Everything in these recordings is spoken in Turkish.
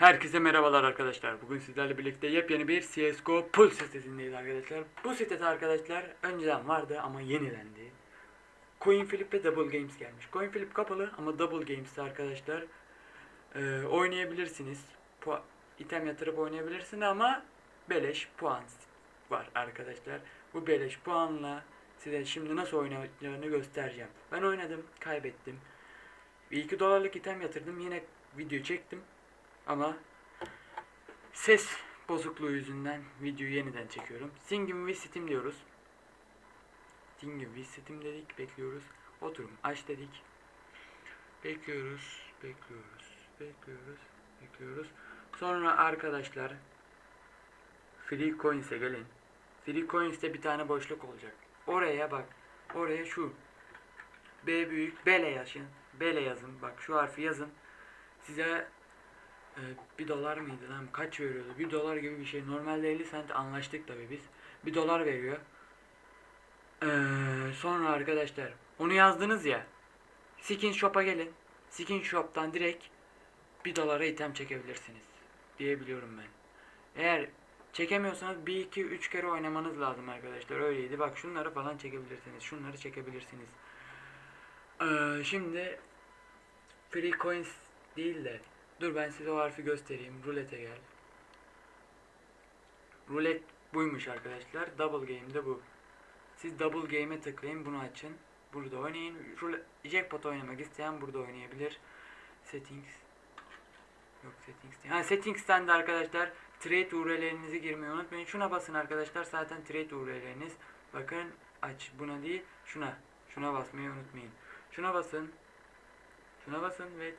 Herkese merhabalar arkadaşlar. Bugün sizlerle birlikte yepyeni bir CSGO Pool sitesindeyiz arkadaşlar. Bu sitede arkadaşlar önceden vardı ama yenilendi. Coin Flip ve Double Games gelmiş. Coin Flip kapalı ama Double Games'te arkadaşlar e, oynayabilirsiniz. Pu- item yatırıp oynayabilirsiniz ama beleş puan var arkadaşlar. Bu beleş puanla size şimdi nasıl oynayacağını göstereceğim. Ben oynadım, kaybettim. Bir 2 dolarlık item yatırdım. Yine video çektim. Ama ses bozukluğu yüzünden videoyu yeniden çekiyorum. Singing with Steam diyoruz. Singing with Steam dedik, bekliyoruz. Oturum aç dedik. Bekliyoruz, bekliyoruz, bekliyoruz, bekliyoruz. Sonra arkadaşlar Free Coins'e gelin. Free Coins'te bir tane boşluk olacak. Oraya bak. Oraya şu B büyük B ile yazın. B ile yazın. Bak şu harfi yazın. Size e, bir dolar mıydı lan? Kaç veriyordu? Bir dolar gibi bir şey. Normalde 50 cent anlaştık tabi biz. Bir dolar veriyor. Ee, sonra arkadaşlar onu yazdınız ya. Skin Shop'a gelin. Skin Shop'tan direkt bir dolara item çekebilirsiniz. Diyebiliyorum ben. Eğer çekemiyorsanız 1 2 3 kere oynamanız lazım arkadaşlar. Öyleydi. Bak şunları falan çekebilirsiniz. Şunları çekebilirsiniz. Ee, şimdi Free Coins değil de dur ben size o harfi göstereyim. Rulete gel. Rulet buymuş arkadaşlar. Double Game'de bu. Siz Double Game'e tıklayın. Bunu açın. Burada oynayın. Roulette, Jackpot oynamak isteyen burada oynayabilir. Settings. Yok settings değil. Ha settings'ten de arkadaşlar trade URL'lerinizi girmeyi unutmayın. Şuna basın arkadaşlar. Zaten trade URL'leriniz. Bakın aç. Buna değil. Şuna. Şuna basmayı unutmayın. Şuna basın. Şuna basın ve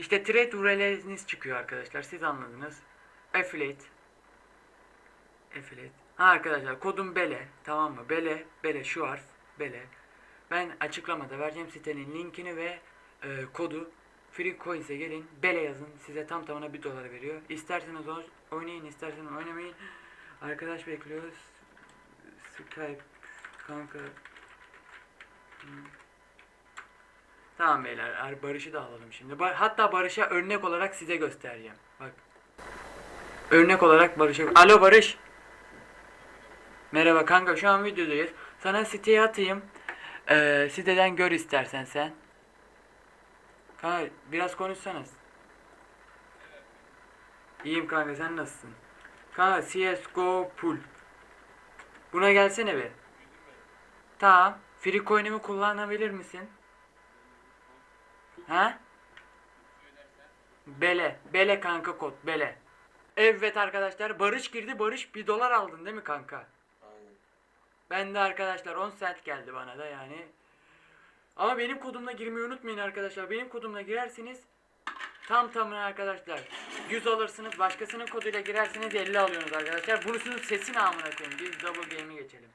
işte trade URL'niz çıkıyor arkadaşlar. Siz anladınız. Affiliate. Affiliate. Ha arkadaşlar kodum Bele. Tamam mı? Bele. Bele şu harf. Bele. Ben açıklamada vereceğim sitenin linkini ve e, kodu Free Coins'e gelin. Bele yazın. Size tam tamına 1 dolar veriyor. İsterseniz oynayın, isterseniz oynamayın. Arkadaş bekliyoruz. Skype kanka. Hı. Tamam beyler. Ar- Barış'ı da alalım şimdi. Ba- Hatta Barış'a örnek olarak size göstereceğim. Bak. Örnek olarak Barış'a... Alo Barış. Merhaba kanka şu an videodayız. Sana siteye atayım. Ee, siteden gör istersen sen. Kanka biraz konuşsanız. İyiyim kanka sen nasılsın? Kanka CSGO Pool. Buna gelsene bir. Tamam. Free coin'imi kullanabilir misin? Ha? Bele. Bele kanka kod. Bele. Evet arkadaşlar Barış girdi. Barış bir dolar aldın değil mi kanka? Aynen. Ben de arkadaşlar 10 cent geldi bana da yani. Ama benim kodumla girmeyi unutmayın arkadaşlar. Benim kodumla girerseniz tam tamına arkadaşlar 100 alırsınız. Başkasının koduyla girerseniz 50 alıyorsunuz arkadaşlar. Bunun sesini amına koyayım. Biz double game'i geçelim.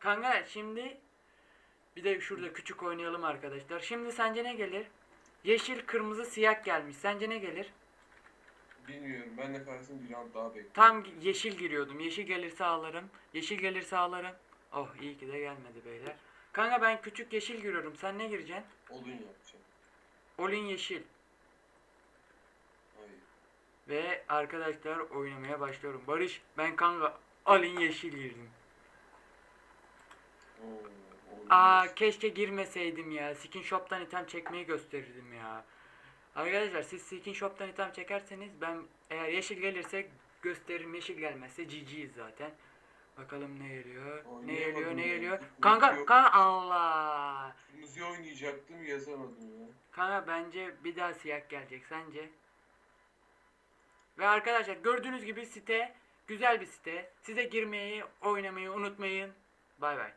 Kanka şimdi bir de şurada küçük oynayalım arkadaşlar. Şimdi sence ne gelir? Yeşil, kırmızı, siyah gelmiş. Sence ne gelir? Bilmiyorum. Ben de karşısında bir daha bekliyorum. Tam yeşil giriyordum. Yeşil gelirse alırım. Yeşil gelirse alırım. Oh iyi ki de gelmedi beyler. Kanka ben küçük yeşil giriyorum. Sen ne gireceksin? Olun yapacağım. Olin yeşil. Hayır. Ve arkadaşlar oynamaya başlıyorum. Barış ben kanka Alin yeşil girdim. Oo, Aa keşke girmeseydim ya. Skin Shop'tan item çekmeyi gösterirdim ya. Arkadaşlar siz Skin Shop'tan item çekerseniz ben eğer yeşil gelirse gösteririm. Yeşil gelmezse GG'yiz zaten. Bakalım ne geliyor. Ne geliyor? Ne geliyor? Kanka kanka Allah. Kırmızı oynayacaktım yazamadım ya. Kanka bence bir daha siyah gelecek sence? Ve arkadaşlar gördüğünüz gibi site güzel bir site. Size girmeyi, oynamayı unutmayın. Bay bay.